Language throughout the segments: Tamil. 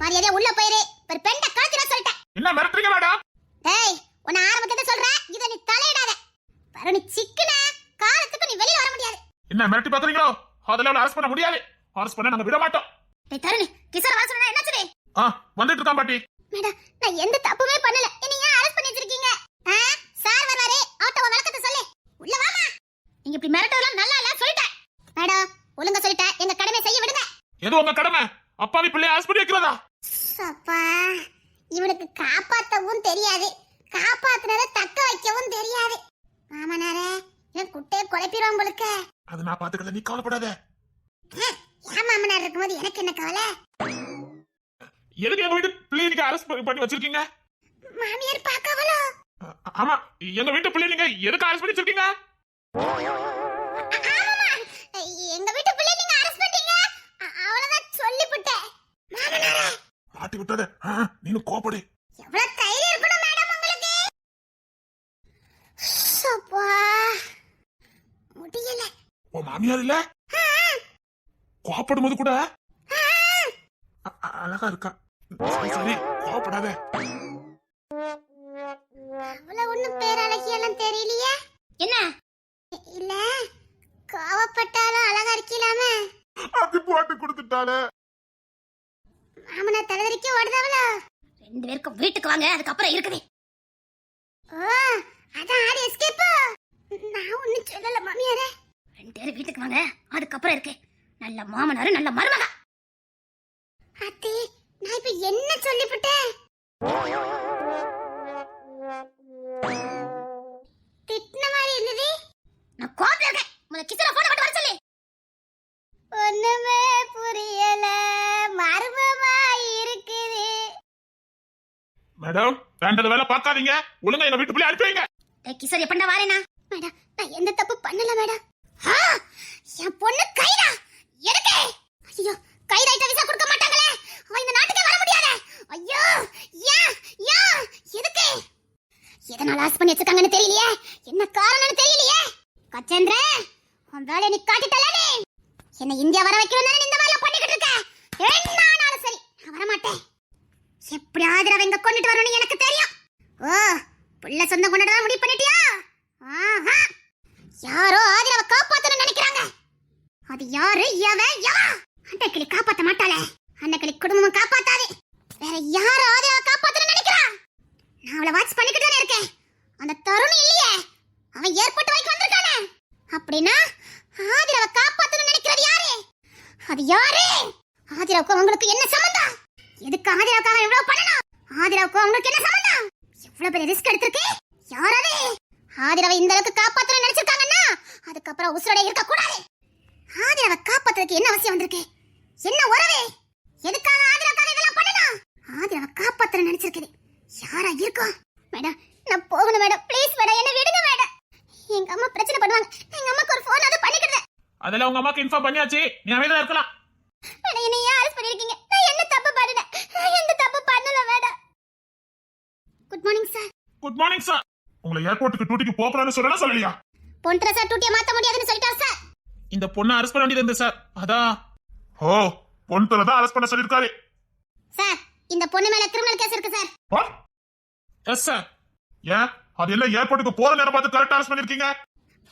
மரியாதையா உள்ள போயிரு. ஒரு பெண்ட கழுத்துல சொல்லிட்டேன். என்ன மிரட்டுறீங்க மேடம் ஏய் உன்னை ஆரம்பத்துல சொல்றேன். இத நீ தலையிடாத. பாரு நீ சிக்கன காலத்துக்கு நீ வெளிய வர முடியாது. என்ன மிரட்டி பாக்குறீங்களோ அதெல்லாம் அரெஸ்ட் பண்ண முடியாது. அரெஸ்ட் பண்ண நாங்க விட மாட்டோம் டேய் தருணி கிசார் வர சொன்னா என்ன சொல்லு ஆ வந்துட்டு இருக்கான் பாட்டி. மேடம் நான் எந்த தப்புமே பண்ணல. என்ன ஏன் அரெஸ்ட் பண்ணி வச்சிருக்கீங்க? சார் வராரு ஆட்டோவை விளக்கத்தை சொல்லு. உள்ள வாமா. நீங்க இப்படி மிரட்டதெல்லாம் நல்லா இல்ல சொல்லிட்டேன் மேடம் ஒழுங்கா சொல்லிட்டேன் எங்க கடமை செய்ய விடுங்க எது உங்க கடமை. அப்பாவி பிள்ளைய ஹாஸ்பிட்டல் வைக்கிறதா? அப்பா இவனுக்கு காப்பாத்தவும் தெரியாது. காப்பாத்துனத தக்க வைக்கவும் தெரியாது. மாமனாரே என் குட்டையை குழப்பிடுவான் போலுக்க. அது நான் பாத்துக்கிறத நீ கவலைப்படாத. ஏன் மாமனார் இருக்கும்போது எனக்கு என்ன கவலை? எதுக்கு எங்க வீட்டு பிள்ளைய நீங்க அரெஸ்ட் பண்ணி வச்சிருக்கீங்க? மாமியார் பார்க்கவளோ ஆமா. எங்க வீட்டு பிள்ளை நீங்க எதுக்கு அரெஸ்ட் பண்ணி வச்சிருக்கீங்க ஆமாமா எங்க வீட்டு பிள்ளை நீங்க அரெஸ்ட் பண்ணீங்க அ- அவ்வளவுதான் சொல்லிவிட்டேன் மாமனாரே மாட்டி விட்டத. நீனு கோபப்படு எவ்வளவு தைரியம் இருக்கணும் மேடம் உங்களுக்கு? அப்பா முடியல. உன் மாமியார் இல்ல? கோபப்படும் போது கூட? அழகா இருக்கா. சரி கோபப்படாத. அவ்வளவு ஒண்ணும் பேரழகியெல்லாம் தெரியலையே? என்ன? இல்ல கோவப்பட்டாலும் அழகா இருக்கலாமே. அப்படி போட்டு கொடுத்துட்டாலே மாமனா தலைவரிக்க ஓடுதாவல ரெண்டு பேருக்கும் வீட்டுக்கு வாங்க அதுக்கப்புறம் இருக்குது. ஓ அதான் ஆடி எஸ்கேப் நான் ஒண்ணும் சொல்லல மாமியாரே. ரெண்டு பேரும் வீட்டுக்கு வாங்க அதுக்கப்புறம் இருக்கு. நல்ல மாமனாரு நல்ல மருமக. அத்தி நான் இப்ப என்ன சொல்லிவிட்டேன் திட்டின மாதிரி இருந்தது நான் கோபத்துல இருக்கேன். முதல்ல கிச்சன போன மட்டும் வர சொல்லு. ஒண்ணுமே மேடம் வேண்டத வேலை பார்க்காதீங்க. ஒழுங்கா எங்க வீட்டு பிள்ளை அனுப்பி கிஷோர் எப்படா வாரேனா? மேடம் நான் எந்த தப்பு பண்ணல மேடம். ஆ என் பொண்ணு கைடா. எதுக்கு? ஐயோ கைதாயிட்ட விசா கொடுக்க மாட்டாங்களே. அவ இந்த நாட்டுக்கே வர முடியாது. ஐயோ யா யா எதுக்கு? எதனால ஆஸ் பண்ணி வச்சிருக்காங்கன்னு தெரியலையே. என்ன காரணம்னு தெரியலையே. கச்சேந்திர உன் வேலையை நீ காட்டிட்டல நீ. என்ன இந்தியா வர வைக்கணும் இந்த மாதிரிலாம் பண்ணிக்கிட்டு இருக்க. என்ன ஆனாலும் சரி நான் வர மாட்டேன் எப்படியாவது அவ இங்க கொண்டுட்டு வரணும்னு எனக்கு தெரியும். ஓ புள்ள சொந்தம் தான் முடிவு பண்ணிட்டியா? ஆஹா. யாரோ ஆதிரவ காப்பாத்தணும்னு நினைக்கிறாங்க. அது யாரு? எவன் யா. அந்த கிளி காப்பாத்த மாட்டாளே. அந்த கிளி குடும்பம் காப்பாத்தாது. வேற யாரோ ஆதிரவ காப்பாத்தணும்னு நினைக்கிறா? நான் அவளை வாட்ச் பண்ணிக்கிட்டு தானே இருக்கேன். அந்த தருண் இல்லையே. அவன் ஏற்பட்டு வைக்க வந்திருக்கானே. அப்படின்னா ஆதிரவ காப்பாத்தணும்னு நினைக்கிறது யாரு? அது யாரு? ஆதிரவுக்கு உங்களுக்கு என்ன சம்பந்தம் எதுக்கு ஆதிரவுக்காக இவ்வளவு பண்ணணும்? ஆதிரவுக்கு உங்களுக்கு என்ன சம்பந்தம்? எவ்வளவு பெரிய ரிஸ்க் எடுத்திருக்கு? யாராவது ஆதிரவை இந்த அளவுக்கு காப்பாத்தணும்னு நினைச்சிருக்காங்கன்னா அதுக்கப்புறம் உசுரோட இருக்க கூடாது ஆதிரவை காப்பாத்துறதுக்கு என்ன அவசியம் வந்திருக்கு? என்ன உறவு? எதுக்காக ஆதிரவுக்காக இதெல்லாம் பண்ணணும்? ஆதிரவை காப்பாத்தணும்னு நினைச்சிருக்குது. யாரா இருக்கும் மேடம் நான் போகணும் மேடம். ப்ளீஸ் மேடம் என்ன விடுங்க மேடம். எங்க அம்மா பிரச்சனை பண்ணுவாங்க. எங்க அம்மாக்கு ஒரு ஃபோன் அது பண்ணிக்கிட்டேன் அதெல்லாம் உங்க அம்மாக்கு இன்ஃபார்ம் பண்ணியாச்சு. நீ அமைதியா இருக்கலாம். மேடம் என்ன ஏன் அரெஸ்ட் பண்ணிருக்கீங்க நான் என்ன தப்பு பண்ணினேன் நான் எந்த தப்பு பண்ணல madam good morning sir good morning sir உங்களை ஏர்போர்ட்டுக்கு டூட்டிக்கு போகலாம்னு சொல்லலாம் சொல்லலையா? பொன்ட்ர சார் டூட்டியை மாத்த முடியாதுன்னு சொல்லிட்டார் சார் இந்த பொண்ணை அரெஸ்ட் பண்ண வேண்டியது சார் அதான் ஓ பொண்ணு தான் அரெஸ்ட் பண்ண சொல்லிருக்காரு சார் இந்த பொண்ணு மேல கிரிமினல் கேஸ் இருக்கு சார் எஸ் சார் ஏன்? அது என்ன ஏர்போர்ட்டுக்கு போற நேரம் பார்த்து கரெக்டா அரெஸ்ட் பண்ணிருக்கீங்க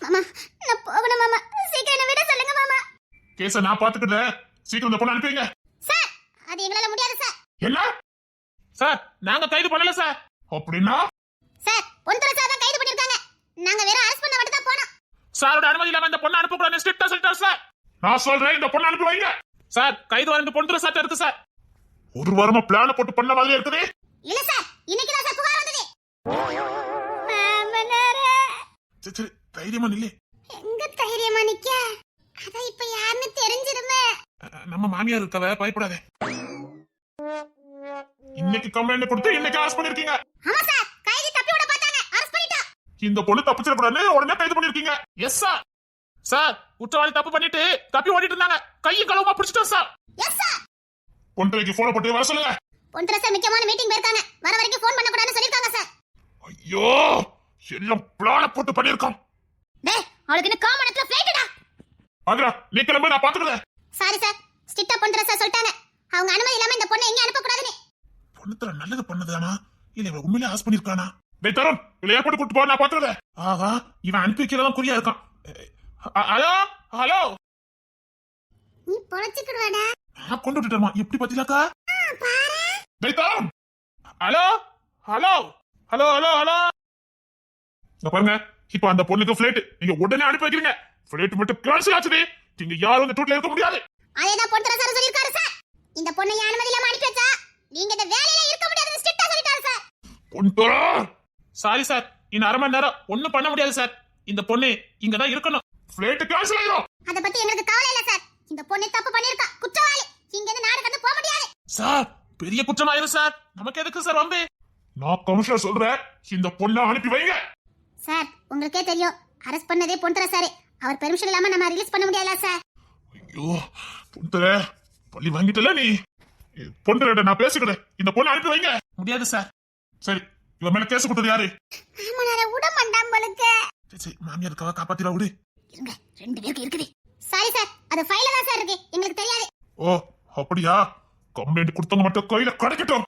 மாமா நான் போகணும் மாமா. சீக்கிரம் என்ன விட சொல்லுங்க மாமா. கேஸ நான் பாத்துக்கிட்டேன் சீக்கிரம் இந்த பொண்ணை அனுப்பிங்க சார் அது எங்களால முடியாது சார் என்ன? சார் நாங்க கைது பண்ணல சார் அப்படின்னா? சார் பொன்துரை சார் தான் கைது பண்ணிருக்காங்க நாங்க வெறும் அரெஸ்ட் பண்ண மட்டும் தான் போனோம். சாரோட அனுமதி இல்லாம இந்த பொண்ணை அனுப்பக்கூடாது ஸ்ட்ரிக்டா சொல்லிட்டார் சார். நான் சொல்றேன் இந்த பொண்ணை அனுப்பி வைங்க. சார் கைது வாரண்ட் பொண்ணு சார் இருக்கு சார். ஒரு வாரமா பிளான போட்டு பண்ண மாதிரி இருக்குது. இல்ல சார் இன்னைக்கு தான் சார் புகார் வந்தது. மாமனாரே. சரி சரி தைரியமா நில்லு. எங்க தைரியமா நிக்க? அதான் இப்ப யாருன்னு தெரிஞ்சிருமே. நம்ம மாமியார் இருக்கவ பயப்படாத. இன்னைக்கு கம்ப்ளைண்ட் கொடுத்து இன்னைக்கு அரெஸ்ட் பண்ணிருக்கீங்க ஆமா சார் கைதி தப்பி விட பார்த்தாங்க அரெஸ்ட் பண்ணிட்டோம் இந்த பொண்ணு தப்பிச்சிடக்கூடாது உடனே கைது பண்ணிருக்கீங்க. எஸ் சார் சார் குற்றவாளி தப்பு பண்ணிட்டு தப்பி ஓடிட்டு இருந்தாங்க. கையும் களவுமா பிடிச்சிட்டோம் சார் எஸ் சார் பொண்ணுக்கு போன போட்டு வர சொல்லுங்க. பொன்துரை சார் முக்கியமான மீட்டிங் போயிருக்காங்க. வர வரைக்கும் ஃபோன் பண்ண கூடாதுன்னு சொல்லிருக்காங்க சார் ஐயோ எல்லாம் பிளான போட்டு பண்ணிருக்கோம் டேய் அவளுக்கு இன்னும் காமனத்துல ஃளைட்டடா ஆந்திரா நீ கிளம்பு நான் பாத்துக்கிறேன் சாரி சார் ஸ்ட்ரிக்டா பண்ற சார் சொல்லிட்டாங்க. அவங்க அனுமதி இல்லாம இந்த பொண்ணை எங்கேயும் அனுப்ப கூடாதுன்னு பொண்ணுத்துல நல்லது பண்ணதானா? இல்ல இவன் உண்மையிலே ஆஸ் பண்ணிருக்கானா டேய் தருண் இவளை ஏற்பட்டு கூட்டு போ நான் பாத்துறேன் ஆஹா இவன் அனுப்பி வைக்கிறதெல்லாம் குறியா இருக்கான். ஹலோ? ஹலோ? நீ பொழைச்சுக்கிடுவாடா. நான் கொண்டு விட்டுட்டேமா எப்படி பத்திலாக்கா? டேய் Tarun hello? Hello? Hello hello hello? இங்க பாருங்க. இப்போ அந்த பொண்ணுக்கு ஃபிளைட் நீங்க உடனே அனுப்பி வைக்கிறீங்க. ஃபிளைட் மட்டும் கேன்சல் ஆச்சுடி. நீங்க யாரும் இந்த டூட்ல இருக்க முடியாது. அதேதான் பொறுத்தர சார் சொல்லிருக்காரு சார். இந்த பொண்ணை அனுமதி இல்லாம அனுப்பி வச்சா? நீங்க இந்த வேலையில இருக்க முடியாதுன்னு ஸ்ட்ரிக்டா சொல்லிட்டாரு சார். பொண்ணு சாரி சார் இன்னும் அரை மணி நேரம் ஒண்ணும் பண்ண முடியாது சார் இந்த பொண்ணு இங்க தான் இருக்கணும். ஃபிளைட் கேன்சல் ஆயிரும். அத பத்தி எங்களுக்கு கவலை இல்ல சார் இந்த பொண்ணு தப்பு பண்ணிருக்கா. குற்றவாளி. இங்க இருந்து நாடு கடந்து போக முடியாது. சார் பெரிய குற்றமாயிரும் சார் நமக்கு எதுக்கு சார் வந்து நான் கமிஷனர் சொல்றேன். இந்த பொண்ணை அனுப்பி வைங்க. சார் உங்களுக்கே தெரியும். அரெஸ்ட் பண்ணதே பொன்தர சார் அவர் பெர்மிஷன் இல்லாம நம்ம ரிலீஸ் பண்ண முடியல சார் ஐயோ பொண்ணுற பள்ளி வாங்கிட்டல நீ. பொண்ணுற நான் பேசிக்கிறேன். இந்த பொண்ணை அனுப்பி வைங்க. முடியாது சார் சரி இவன் மேல கேஸ் கொடுத்தது யாரு? நான் விட மாட்டான் போலுக்கு சரி, சரி மாமியாருக்காக காப்பாத்திரா விடு. இருங்க ரெண்டு பேருக்கு இருக்குது. சாரி சார் அது ஃபைல தான் சார் இருக்கு. எங்களுக்கு தெரியாது. ஓ அப்படியா? கம்ப்ளைண்ட் கொடுத்தவங்க மட்டும் கையில கிடைக்கட்டும்.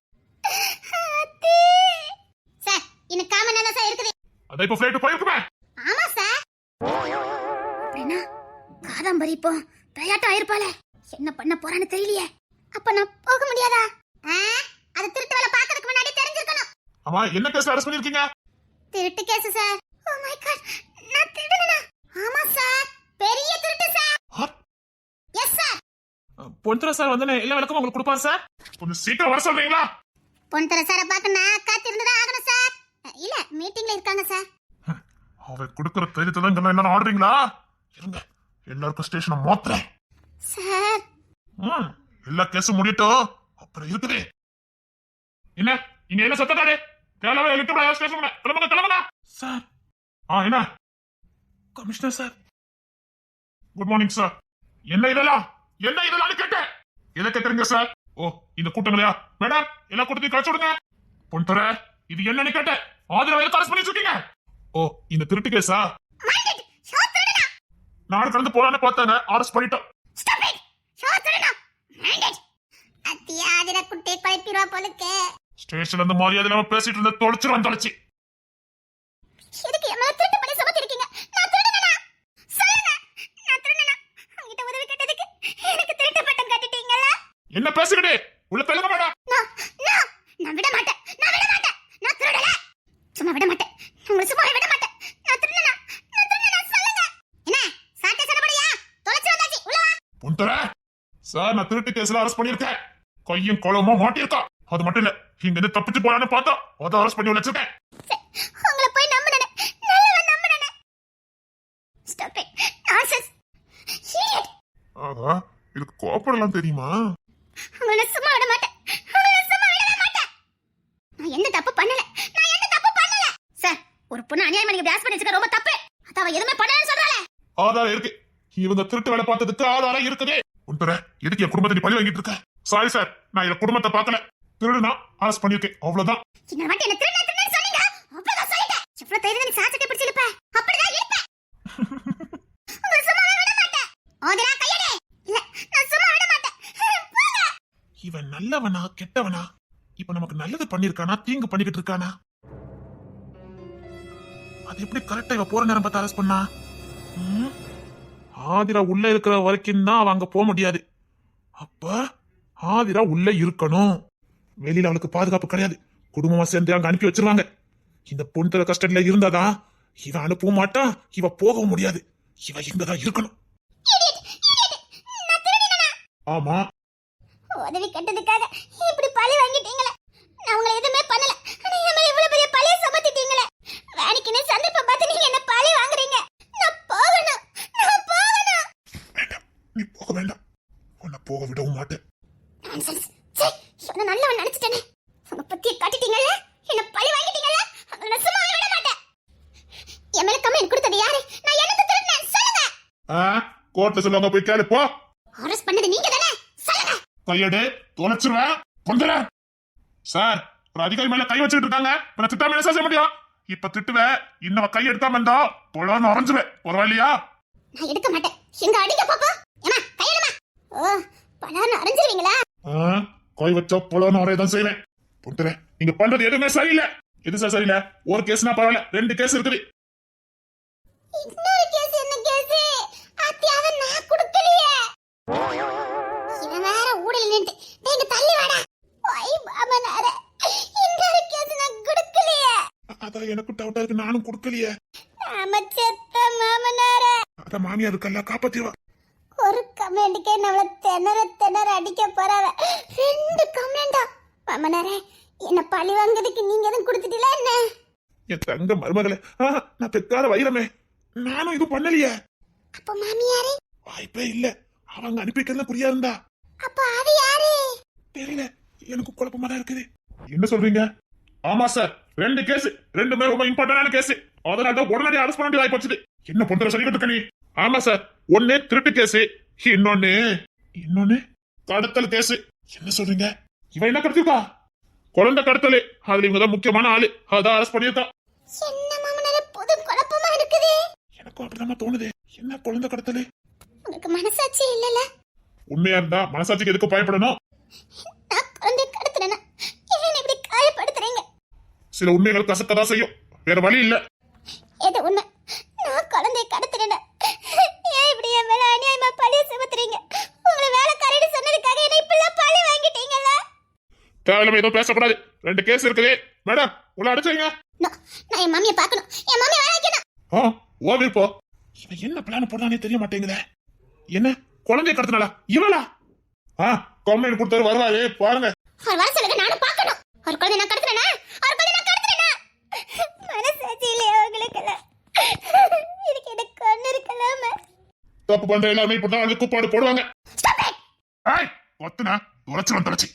சார் இன்னும் காமன் தான் சார் இருக்குது. அதான் இப்ப ஃபிளைட் போயிருக்குமே. ஆமா சார் அப்படின்னா காதாம்பரி இப்போ விளையாட்டம் ஆயிருப்பாளே என்ன பண்ண போறான்னு தெரியலையே. அப்ப நான் போக முடியாதா? அது திருட்டு வேலை பார்க்கறதுக்கு முன்னாடி ஆமா என்ன கேஸ்ல அரெஸ்ட் பண்ணிருக்கீங்க? திருட்டு case sir oh my God நான் திருடுனா? ஆமா சார் பெரிய திருட்டு sir yes sir Ponthura sir வந்து எல்லா விளக்கமும் உங்களுக்கு கொடுப்பாரு சார் கொஞ்சம் சீக்கிரம் வர சொல்றீங்களா? பொன்தர சாரை பார்க்கணும் காத்திருந்துதான் ஆகணும் சார் இல்ல மீட்டிங்ல இருக்காங்க சார் அவ கொடுக்குற தைரியத்தை தான் என்ன ஆடுறீங்களா? இருங்க எல்லாருக்கும் ஸ்டேஷனை மாத்துறேன். சார் ம், எல்லா கேஸும் முடியட்டும். அப்புறம் இருக்குது. என்ன இங்க என்ன சத்தத்தாரு கிளம்புங்க கிளம்புங்க சார். ஆ என்ன? Commissioner sir. Good morning sir என்ன இதெல்லாம்? என்ன இதெல்லாம் கேட்டேன் எதை கேக்குறீங்க சார் ஓ இந்த கூட்டங்களையா? மேடம் எல்லா கூட்டத்தையும் கழிச்சு விடுங்க. பொன் தர இது என்னன்னு கேட்டேன் ஆதரவு எதுக்கு அரசு பண்ணி வச்சிருக்கீங்க ஓ இந்த திருட்டு கேஸா? நாடு கடந்து போலான்னு பார்த்தாங்க. அரசு பண்ணிட்டோம். அத்தியாதிர குட்டை குழப்பிடுவா போலுக்கு. ஸ்டேஷன்ல இருந்து மரியாதை இல்லாம பேசிட்டு இருந்த தொலைச்சிருவான் தொலைச்சி எதுக்கு என் மேல திருட்டு பண்ணி சுமத்திருக்கீங்க நான் திருடுனா? சொல்லுங்க. நான் திருடுனா? உங்ககிட்ட உதவி கேட்டதுக்கு எனக்கு திருட்டு பட்டம் கட்டிட்டீங்கல்ல என்ன பேசுகிறே உள்ள தெலுங்க மேடம் நான் நான் நான் விட மாட்டேன். நான் விட மாட்டேன். நான் திருடல. சும்மா விட மாட்டேன். உங்களை சும்மா விட மாட்டேன். நான் திருடனா? நான் திருடனா? சொல்லுங்க. என்ன? சாட்டை சடபடியா தொலைச்சு வந்தாச்சு. உள்ள வா. பொன்தர சார் நான் திருட்டு கேஸ்ல அரெஸ்ட் பண்ணிருக்கேன் கையும் குளமா மாட்டியிருக்கா. அது மட்டும் இல்ல. இங்க இருந்து தப்பிச்சு போலான்னு பார்த்தா அதை அரெஸ்ட் பண்ணி வச்சிருக்கேன் உங்களை போய் நம்பினேன். நல்லவன் நம்பினேன். ஸ்டாப் இட் நான்சென்ஸ் இடியட் ஆகா இதுக்கு கோப்பரெல்லாம் தெரியுமா? உங்களை சும்மா விட மாட்டேன். உங்களை சும்மா விடவே மாட்டேன். நான் எந்த தப்பு பண்ணல. நான் எந்த தப்பு பண்ணல. சார் ஒரு பொண்ணு அநியாயமா நீங்க பேஸ் பண்ணி வச்சுக்க ரொம்ப தப்பு. அத அவ எதுவுமே பண்ணலன்னு சொல்றாளே. ஆதாரம் இருக்கு. இவங்க திருட்டு வேலை பார்த்ததுக்கு ஆதாரம் இருக்குதே. பொன்தர எதுக்கு என் குடும்பத்தை நீ பழி வாங்கிட்டு இருக்க? சாரி சார் நான் என் குடும்பத்தை பார்க்கல. திருடுனா அரெஸ்ட் பண்ணிருக்கேன் அவ்வளவுதான். இந்த வாட்டி என்ன திருநா திருநா சொன்னீங்க அப்படிதான் சொல்லிட்டேன். எவ்வளவு தைரியம் நீ சாச்சட்டை பிடிச்சிருப்ப அப்படிதான் இருப்பேன் உங்களை சும்மாவே விட மாட்டேன். ஓதரா கையடே. இல்ல நான் சும்மா விட மாட்டேன். போங்க. இவன் நல்லவனா கெட்டவனா? இப்ப நமக்கு நல்லது பண்ணிருக்கானா தீங்கு பண்ணிக்கிட்டு இருக்கானா? அது எப்படி கரெக்டா இவ போற நேரம் பார்த்து அரெஸ்ட் பண்ணா? ஆதிரா உள்ள இருக்கிற வரைக்கும் தான் அவ அங்க போக முடியாது. அப்ப ஆதிரா உள்ள இருக்கணும். வெளியில அவளுக்கு பாதுகாப்பு கிடையாது. குடும்பமா சேர்ந்து அங்க அனுப்பி வச்சிருவாங்க. இந்த பொண்ணு கஸ்டடியில இருந்தாதான் இவ அனுப்பவும் மாட்டான் இவ போகவும் முடியாது. இவ இங்கதான் இருக்கணும். ஆமா. உதவி கட்டதுக்காக இப்படி பழி வாங்கிட்டீங்களே. நான் உங்களை எதுவுமே பண்ணல. ஆனா என் மேல இவ்வளவு பெரிய பழிய சுமத்திட்டீங்களே. வேணிக்குன்னு சந்தர்ப்பம் பார்த்து நீங்க என்ன பழி வாங்குறீங்க? நான் போகணும். நான் போகணும். வேண்டாம். நீ போக வேண்டாம். உன்னை போக விடவும் மாட்டேன். என்ன நல்லவன் நினைச்சிட்டேனே? உங்க பத்திய காட்டிட்டீங்கல்ல? என்ன பழி வாங்கிட்டீங்கல்ல? நான் சும்மாவே விட மாட்டேன். என் மேல கம்ப்ளைண்ட் கொடுத்தது யாரு? நான் என்னது திருடினேன்? சொல்லுங்க. கோர்ட்ல சொல்லுவாங்க போய் கேளு போ. அரெஸ்ட் பண்ணது நீங்க தானே சொல்லுங்க. கையெடு தொலைச்சிருவேன். பொந்தல சார் ஒரு அதிகாரி மேல கை வச்சுட்டு இருக்காங்க. இப்ப நான் திட்டாம என்ன செய்ய முடியும்? இப்ப திட்டுவேன். இன்னும் கை எடுக்காம இருந்தா பொழன்னு அரைஞ்சுவேன் பரவாயில்லையா? நான் எடுக்க மாட்டேன். எங்க அடிக்க பாப்பா. ஏமா கையெடுமா. ஓ பல கோய் வச்சா பொலன்னு ஒரே தான் செய்வேன். பொறுத்தல நீங்க பண்றது எதுவுமே சரியில்லை. எது சார் சரியில்லை? ஒரு கேஸ்னா பரவாயில்ல. ரெண்டு கேஸ் இருக்குது. அதான் எனக்கு டவுட்டா இருக்கு. நானும் கொடுக்கலையே. மாமியார் இருக்கல்ல காப்பாத்திவா ஒரு கமெண்ட்டுக்கே நம்மள திணற திணற அடிக்க போறாவ. ரெண்டு கமெண்டா மாமனாரே என்ன பழி வாங்குறதுக்கு நீங்க எதுவும் கொடுத்துட்டீங்களா என்ன? என் தங்க மருமகளே. நான் பெக்காத வைரமே. நானும் இது பண்ணலையே. அப்ப மாமியாரே? வாய்ப்பே இல்ல. அவங்க அனுப்பிக்கிறதுல புரியா இருந்தா? அப்ப அது யாரு? தெரியல. எனக்கு குழப்பமா தான் இருக்குது. என்ன சொல்றீங்க? ஆமா சார் ரெண்டு கேஸ் ரெண்டுமே ரொம்ப இம்பார்ட்டன்டான கேஸ் அதனால தான் உடனடி அரெஸ்ட் பண்ண வேண்டியதாகி போச்சு என்ன பொறுத்தர சொல்லிக்கிட்டு இருக்க நீ? ஆமா சார் ஒண்ணு திருட்டு கேஸ் இன்னொன்னு இன்னொன்னு கடத்தல் கேஸ் என்ன சொல்றீங்க? இவன் என்ன கடத்திருக்கா குழந்தை கடத்தல். அதுல இவங்க தான் முக்கியமான ஆளு. அதான் அரெஸ்ட் பண்ணியிருக்கா. எனக்கும் அப்படிதான் தோணுது. என்ன குழந்தை கடத்தல்? உங்களுக்கு மனசாட்சி இல்லல உண்மையா இருந்தா மனசாட்சிக்கு எதுக்கு பயப்படணும்? சில உண்மைகள் கசக்கதான் செய்யும். வேற வழி இல்ல. எது உண்மை? நான் குழந்தைய இப்படி என் மேல அநியாயமா பழிய சுமத்துறீங்க. உங்களை வேலைக்காரன்னு சொன்னதுக்காக என்ன இப்படிலாம் பழி வாங்கிட்டீங்கல்ல தேவையில்லாம எதுவும் பேசக்கூடாது. ரெண்டு கேஸ் இருக்குது. மேடம் உள்ள அடிச்சீங்க நான் என் மாமியை பார்க்கணும். என் மாமியை வேலை வைக்கணும். ஆ ஓ விருப்போ இவன் என்ன பிளான் போடுறானே தெரிய மாட்டேங்குதே. என்ன? குழந்தை கடத்தினாளா? இவளா? ஆ கம்ப்ளைண்ட் கொடுத்தாரு வருவாரு. பாருங்க. அவர் வர சொல்லுங்க நானும் பார்க்கணும். ஒரு குழந்தை நான் கடத்துறேனா ஒரு குழந்தை நான் கடத்துறேனா மனசாட்சி இல்லையா உங்களுக்கெல்லாம் இதுக்கு எனக்கு கண்ணு இருக்கலாம தப்பு பண்ற எல்லாருமே இப்படிதான் வந்து கூப்பாடு போடுவாங்க. ஏய் கொத்துனா உரைச்சிடும் தொலைச்சி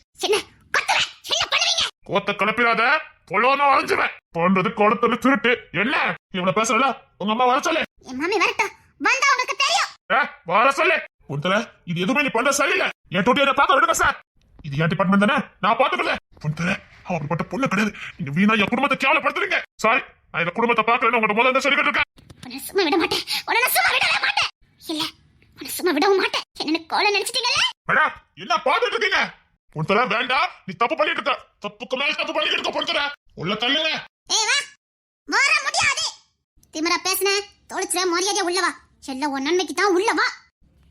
கோத்த கிளப்பிடாத பொலோன்னு வளைஞ்சுவேன் பண்றது கொடுத்தது திருட்டு. என்ன? இவ்வளவு பேசுறல உங்க அம்மா வர சொல்லு. என் மாமி வரட்டும். வந்தா உங்களுக்கு தெரியும். ஏ வர சொல்லு. உந்தல இது எதுவுமே நீ பண்ற சரியில்லை. என் டூட்டி என்ன பார்க்க விடுங்க சார் இது என் டிபார்ட்மெண்ட் தானே? நான் பாத்துக்கல உந்தல அவன் அப்படிப்பட்ட பொண்ணு கிடையாது. நீங்க வீணா என் குடும்பத்தை கேவலப்படுத்துறீங்க. சாரி நான் இந்த குடும்பத்தை பார்க்கலன்னு உங்கள்ட்ட முதல்ல சொல்லிக்கிட்டு இருக்கேன். சும்மா விட மாட்டேன். சும்மா விடவே மாட்டேன். இல்ல உன்னை சும்மா விடவும் மாட்டேன். என்ன கோல நினைச்சிட்டீங்கல்ல? மேடம் என்ன பாத்துட்டு இருக்கீங்க? பொறுத்தல வேண்டாம். நீ தப்பு பண்ணிட்டு இருக்க தப்புக்கு மேல தப்பு பண்ணிட்டு இருக்க பொறுத்தல உள்ள தள்ளுங்க. ஏய் வா. வர முடியாது. திமிரா பேசுன தொலைச்சிர மரியாதை உள்ள வா. செல்ல உன் நன்மைக்கு தான் உள்ள வா.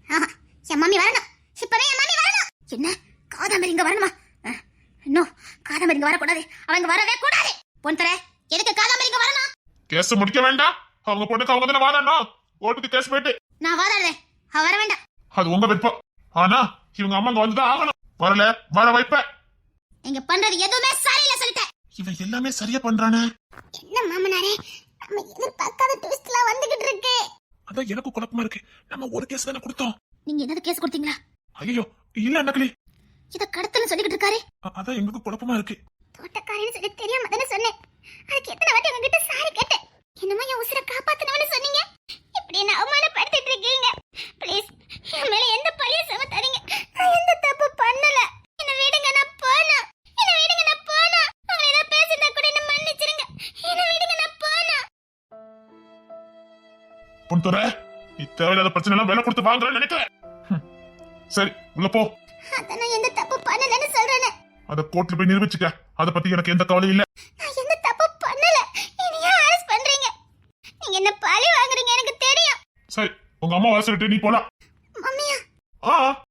ஆஹா, என் மம்மி வரணும். இப்பவே என் மம்மி வரணும். என்ன? காதம்பரி இங்க வரணுமா? நோ காதம்பரி இங்க வரக்கூடாது. அவங்க வரவே கூடாது. பொன் தர எதுக்கு காதம்பரி இங்க வரணும்? கேஸ் முடிக்க வேண்டாம். அவங்க பொண்ணுக்கு அவங்க தானே வாடணும் கோர்ட்டுக்கு கேஸ் போயிட்டு நான் வாதாடுறேன் அவ வர வேண்டாம். அது உங்க விருப்பம். ஆனா இவங்க அம்மா அங்க வந்துதான் ஆகணும். வரல வர வைப்ப. நீங்க பண்றது எதுவுமே சரியில்லை சொல்லிட்டேன். இவன் எல்லாமே சரியா பண்றானே. என்ன மாமனாரே? நம்ம எதிர்பார்க்காத ட்விஸ்ட்லாம் வந்துகிட்டு இருக்கு. அதான் எனக்கு குழப்பமா இருக்கு. நம்ம ஒரு கேஸ் தானே கொடுத்தோம். நீங்க என்னது கேஸ் கொடுத்தீங்களா? ஐயோ இல்ல நக்கலி இத கடத்தல்னு சொல்லிக்கிட்டு இருக்காரு. அதான் எங்களுக்கு குழப்பமா இருக்கு. தோட்டக்காரன்னு சொல்லி தெரியாம தானே சொன்னேன். அதுக்கு எத்தனை வாட்டி உங்ககிட்ட சாரி கேட்டேன். என்னமோ என் உசுரை காப்பாத்தணும்னு சொன்னீங்க? இப்படி என்ன அவமானப்படுத்திட்டு இருக்கீங்க? ப்ளீஸ் என் மேல எந்த பழிய சுமத்தாதீங்க நான் எந்த தப்பு பண்ணல. என்ன விடுங்க நான் போனா என்ன விடுங்க நான் போனா உங்களை ஏதாவது பேசினா கூட என்ன மன்னிச்சிருங்க. என்ன விடுங்க நான் போனா நீ தேவையில்லாத பிரச்சனை எல்லாம் வேலை கொடுத்து வாங்குறேன்னு நினைக்கிறேன். சரி உள்ள போ. அதான் நான் எந்த தப்பு பண்ணலன்னு சொல்றேனே. அத கோர்ட்ல போய் நிரூபிச்சுக்க. அத பத்தி எனக்கு எந்த கவலையும் இல்ல நான் எந்த தப்பு பண்ணல என்ன ஏன் அரெஸ்ட் பண்றீங்க நீங்க என்ன பழி வாங்குறீங்க எனக்கு தெரியும் சரி உங்க அம்மா வர சொல்லிட்டு நீ போலாம். ஆ.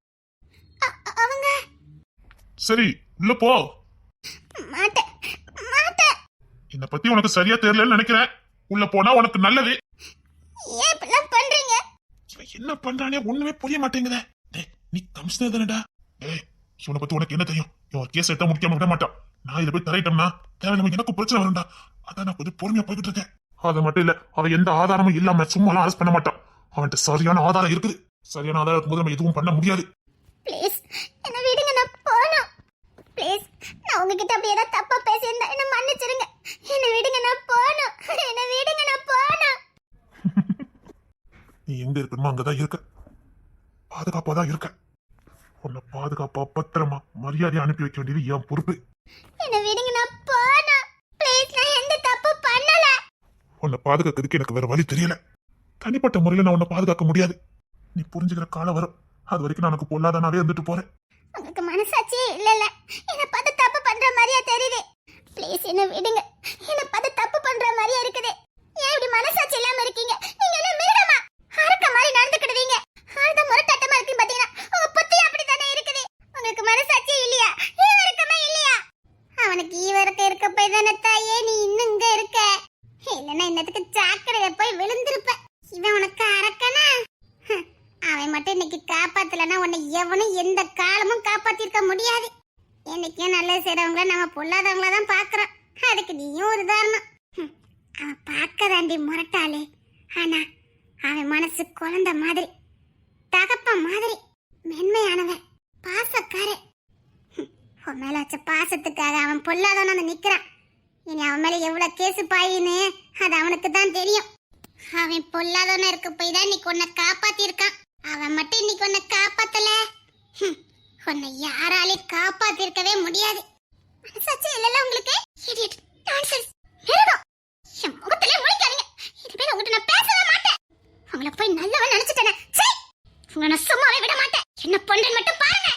சரி உள்ள போ. என்னை பத்தி உனக்கு சரியா தெரியலன்னு நினைக்கிறேன். உள்ள போனா உனக்கு நல்லது. என்ன பண்றானே ஒண்ணுமே புரிய மாட்டேங்குதே. நீ கமிஷனர் தானடா? டேய் இவனை பத்தி உனக்கு என்ன தெரியும்? இவன் கேஸ் எடுத்தா முடிக்காம விட மாட்டான். நான் இதை போய் தரையிட்டோம்னா தேவையில்லாம எனக்கு பிரச்சனை வரும்டா. அதான் நான் கொஞ்சம் பொறுமையா போய்கிட்டு இருக்கேன். அது மட்டும் இல்ல அவன் எந்த ஆதாரமும் இல்லாம சும்மாலாம் அரெஸ்ட் பண்ண மாட்டான். அவன்கிட்ட சரியான ஆதாரம் இருக்குது. சரியான ஆதாரம் இருக்கும்போது நம்ம எதுவும் பண்ண முடியாது. ப்ளீஸ் என்ன விடுங்க நான் போகணும். ப்ளீஸ் நான் உங்ககிட்ட அப்படி ஏதாவது தப்பா பேசியிருந்தா என்ன மன்னிச்சிருங்க. என்ன விடுங்க நான் போகணும். என்ன விடுங்க நான் போகணும். நீ எங்க இருக்கணுமோ அங்கதான் இருக்க. பாதுகாப்பா தான் இருக்க. உன்னை பாதுகாப்பா பத்திரமா மரியாதையா அனுப்பி வைக்க வேண்டியது என் பொறுப்பு. என்ன விடுங்க நான் போகணும். ப்ளீஸ் நான் எந்த தப்பு பண்ணல. உன்னை பாதுகாக்கிறதுக்கு எனக்கு வேற வழி தெரியல. தனிப்பட்ட முறையில் நான் உன்னை பாதுகாக்க முடியாது. நீ புரிஞ்சுக்கிற காலம் வரும். அது வரைக்கும் நான் உனக்கு பொல்லாதனாவே இருந்துட்டு போறேன். உங்களுக்கு மனசாட்சி இல்ல இல்ல என்ன பார்த்து தப்பு பண்ற மாதிரியா தெரியுது. ப்ளீஸ் என்ன விடுங்க. என்ன பார்த்து தப்பு பண்ற மாதிரியா இருக்குது. ஏன் இப்படி மனசாட்சி இல்லாம இருக்கீங்க? நீங்க என்ன மிருகமா? அரக்க மாதிரி நடந்துக்கிடுவீங்க ஆளுதான் முரட்டாட்டமா இருக்கு பாத்தீங்கன்னா உங்க புத்தி அப்படித்தானே இருக்குது. உங்களுக்கு மனசாட்சி அவன் மேல வச்ச பாசத்துக்காக அவன் பொல்லாதவன் அந்த நிக்கிறான். இனி அவன் மேல எவ்வளவு கேசு பாயின்னு அது அவனுக்கு தான் தெரியும். அவன் பொல்லாதவன இருக்க போய் தான் இன்னைக்கு உன்னை காப்பாத்திருக்கான். அவன் மட்டும் இன்னைக்கு உன்னை காப்பாத்தல. உன்னை யாராலையும் காப்பாத்திருக்கவே முடியாது. மனசாச்சு இல்லல உங்களுக்கு? இடியட் நான்சென்ஸ் நிறுத்தம் என் முகத்திலே பேசவே மாட்டேன். உங்களை போய் நல்லவன் நினைச்சிட்டேனே. உங்களை நான் சும்மாவே விட மாட்டேன். என்ன பண்றேன்னு மட்டும் பாருங்க.